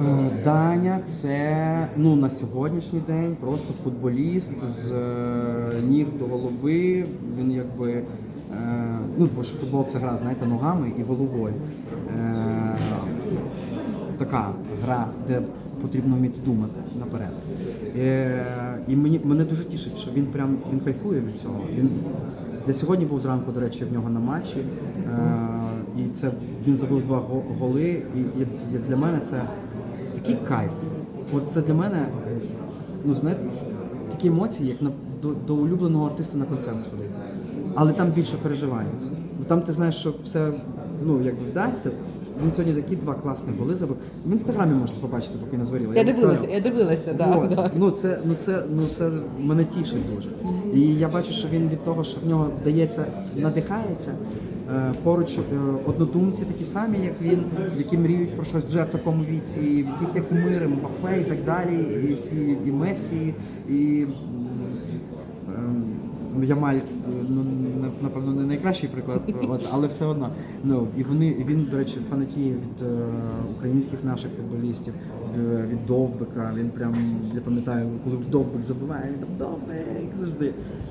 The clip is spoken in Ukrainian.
Е, Даня це ну на сьогоднішній день просто футболіст з е, ніг до голови. Він якби е, ну бо ж футбол це гра, знаєте, ногами і головою. Така гра, де потрібно вміти думати наперед. І мені мене дуже тішить, що він прям він кайфує від цього. Він я сьогодні був зранку, до речі, в нього на матчі, це він забив два голи. І, і, і для мене це такий кайф. От це для мене, ну знаєте, такі емоції, як на до, до улюбленого артиста на концерт сходити. Але там більше переживань. Там ти знаєш, що все ну як вдасться. Він сьогодні такі два класні голи забив. В інстаграмі можете побачити, поки не зваріла. Я не дивилася, я дивилася, да, Вот. да. Ну це ну це ну це мене тішить дуже. І я бачу, що він від того, що в нього вдається, надихається. Е, Поруч е, однодумці такі самі, як він, які мріють про щось вже в такому віці, в яких є кумири, Мбаппе і так далі, і всі і Месі, і ем, Ямаль, ну на- напевно, не найкращий приклад, от, але все одно. Ну і вони він, до речі, фанатіє від е, українських наших футболістів, е, від Довбика. Він прям я пам'ятаю, коли Довбик забиває, він там Довбик завжди.